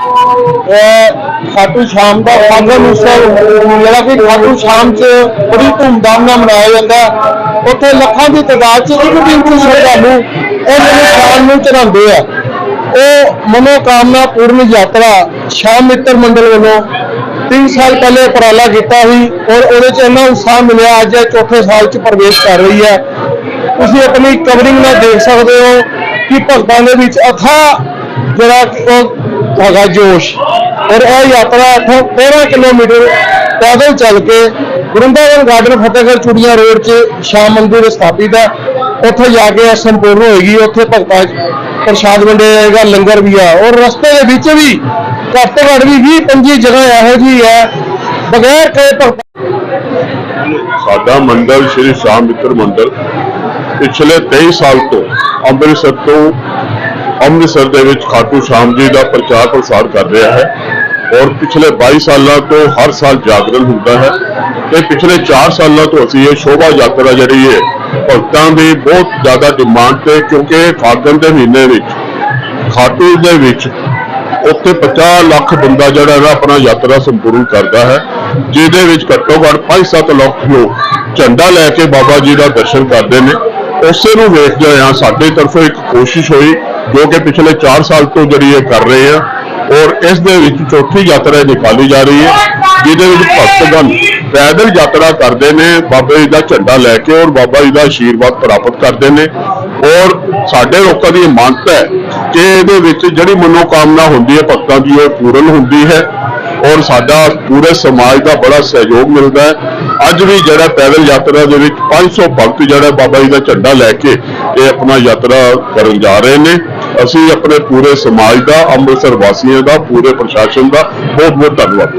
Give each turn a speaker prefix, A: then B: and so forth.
A: ਇਹ ਖਾਟੂ ਸ਼ਾਮ ਦਾ ਫਾਗਣ ਉਤਸਵ ਜਿਹੜਾ ਕਿ ਖਾਟੂ ਸ਼ਾਮ 'ਚ ਬੜੀ ਧੂਮਧਾਮ ਨਾਲ ਮਨਾਇਆ ਜਾਂਦਾ ਉੱਥੇ ਲੱਖਾਂ ਦੀ ਤਾਦਾਦ 'ਚ ਇੱਕ ਗਿਣਤੀ ਸ਼ਰਧਾਲੂ ਇਹ ਸ਼ਾਮ ਨੂੰ ਚੜਾਉਂਦੇ ਆ। ਉਹ ਮਨੋਕਾਮਨਾ ਪੂਰਨ ਯਾਤਰਾ ਸ਼ਾਮ ਮਿੱਤਰ ਮੰਡਲ ਵੱਲੋਂ 3 ਸਾਲ ਪਹਿਲੇ ਉਪਰਾਲਾ ਕੀਤਾ ਸੀ ਔਰ ਉਹਦੇ 'ਚ ਇੰਨਾ ਉਤਸ਼ਾਹ ਮਿਲਿਆ ਅੱਜ ਚੌਥੇ ਸਾਲ 'ਚ ਪ੍ਰਵੇਸ਼ ਕਰ ਰਹੀ ਹੈ। ਤੁਸੀਂ ਆਪਣੀ ਕਵਰਿੰਗ ਨਾਲ ਦੇਖ ਸਕਦੇ ਹੋ ਕਿ ਭਗਤਾਂ ਦੇ ਵਿੱਚ ਅਥਾ ਜਿਹੜਾ ਉਹ ਹੈਗਾ ਜੋਸ਼। ਔਰ ਇਹ ਯਾਤਰਾ ਇੱਥੋਂ 13 ਕਿਲੋਮੀਟਰ ਪੈਦਲ ਚੱਲ ਕੇ ਗੁਰਿੰਦਾਵਨ ਗਾਰਡਨ ਫਤਿਹਗੜ੍ਹ ਚੂੜੀਆਂ ਰੋਡ 'ਚ ਸ਼ਾਮ ਮੰਦਿਰ ਸਥਾਪਿਤ ਹੈ। ਉੱਥੇ ਜਾ ਕੇ ਇਹ ਸੰਪੂਰਨ ਹੋਏਗੀ। ਉੱਥੇ ਭਗਤਾਂ ਪ੍ਰਸ਼ਾਦ ਵੰਡਿਆ ਜਾਏਗਾ, ਲੰਗਰ ਵੀ ਆ। ਔਰ ਰਸਤੇ ਦੇ ਵਿੱਚ ਵੀ ਘੱਟ ਤੋਂ ਘੱਟ ਵੀ 20 25 ਜਗ੍ਹਾ ਇਹੋ ਜਿਹੀ ਹੈ। ਬਗੈਰ ਕਹੇ ਭਗਤਾਂ
B: ਸਾਡਾ ਮੰਦਿਰ ਸ਼੍ਰੀ ਸ਼ਾਮ ਮਿੱਤਰ ਮੰਦਿਰ ਪਿਛਲੇ 23 ਸਾਲ ਤੋਂ ਅੰਮ੍ਰਿਤਸਰ ਤੋਂ ਅੰਮ੍ਰਿਤਸਰ ਦੇ ਵਿੱਚ ਖਾਟੂ ਸ਼ਾਮ ਜੀ ਦਾ ਪ੍ਰਚਾਰ ਪ੍ਰਸਾਰ ਕਰ ਰਿਹਾ ਹੈ। ਔਰ ਪਿਛਲੇ 22 ਸਾਲਾਂ ਤੋਂ ਹਰ ਸਾਲ ਜਾਗਰਣ ਹੁੰਦਾ ਹੈ ਤੇ ਪਿਛਲੇ 4 ਸਾਲਾਂ ਤੋਂ ਅਸੀਂ ਇਹ ਸ਼ੋਭਾ ਯਾਤਰਾ ਜਿਹੜੀ ਹੈ, ਭਗਤਾਂ ਦੀ ਬਹੁਤ ਜ਼ਿਆਦਾ ਡਿਮਾਂਡ ਤੇ ਕਿਉਂਕਿ ਫਾਗਣ ਦੇ ਮਹੀਨੇ ਵਿੱਚ, ਖਾਟੂ ਦੇ ਵਿੱਚ ਉੱਥੇ 50 ਲੱਖ ਬੰਦਾ ਜਿਹੜਾ ਹੈ ਆਪਣਾ ਯਾਤਰਾ ਸੰਪੂਰਨ ਕਰਦਾ ਹੈ, ਜਿਹਦੇ ਵਿੱਚ ਘੱਟੋ ਘੱਟ 5-7 ਲੱਖ ਲੋਕ ਝੰਡਾ ਲੈ ਕੇ ਬਾਬਾ ਜੀ ਦਾ ਦਰਸ਼ਨ ਕਰਦੇ ਨੇ। ਉਸੇ ਨੂੰ ਵੇਖਦੇ ਹੋਇਆਂ ਸਾਡੇ ਤਰਫੋਂ ਇੱਕ ਕੋਸ਼ਿਸ਼ ਹੋਈ ਜੋ ਕਿ ਪਿਛਲੇ 4 ਸਾਲ ਤੋਂ ਜਿਹੜੀ ਇਹ ਕਰ ਰਹੇ ਆ, ਔਰ ਇਸ ਦੇ ਵਿੱਚ ਚੌਥੀ ਯਾਤਰਾ ਨਿਕਾਲੀ ਜਾ ਰਹੀ ਹੈ, ਜਿਹਦੇ ਵਿੱਚ ਭਗਤਗਣ ਪੈਦਲ ਯਾਤਰਾ ਕਰਦੇ ਨੇ, ਬਾਬਾ ਜੀ ਦਾ ਝੰਡਾ ਲੈ ਕੇ ਔਰ ਬਾਬਾ ਜੀ ਦਾ ਆਸ਼ੀਰਵਾਦ ਪ੍ਰਾਪਤ ਕਰਦੇ ਨੇ। ਔਰ ਸਾਡੇ ਲੋਕਾਂ ਦੀ ਇਹ ਮਾਨਤਾ ਹੈ ਕਿ ਇਹਦੇ ਵਿੱਚ ਜਿਹੜੀ ਮਨੋਕਾਮਨਾ ਹੁੰਦੀ ਹੈ ਭਗਤਾਂ ਦੀ, ਉਹ ਪੂਰਨ ਹੁੰਦੀ ਹੈ। ਔਰ ਸਾਡਾ ਪੂਰੇ ਸਮਾਜ ਦਾ ਬੜਾ ਸਹਿਯੋਗ ਮਿਲਦਾ ਹੈ। ਅੱਜ ਵੀ ਜਿਹੜਾ ਪੈਦਲ ਯਾਤਰਾ ਦੇ ਵਿੱਚ 500 ਭਗਤ ਜਿਹੜਾ ਬਾਬਾ ਜੀ ਦਾ ਝੰਡਾ ਲੈ ਕੇ ਇਹ ਆਪਣਾ ਯਾਤਰਾ ਕਰਨ ਜਾ ਰਹੇ ਨੇ। ਅਸੀਂ ਆਪਣੇ ਪੂਰੇ ਸਮਾਜ ਦਾ, ਅੰਮ੍ਰਿਤਸਰ ਵਾਸੀਆਂ ਦਾ, ਪੂਰੇ ਪ੍ਰਸ਼ਾਸਨ ਦਾ ਬਹੁਤ ਬਹੁਤ ਧੰਨਵਾਦ।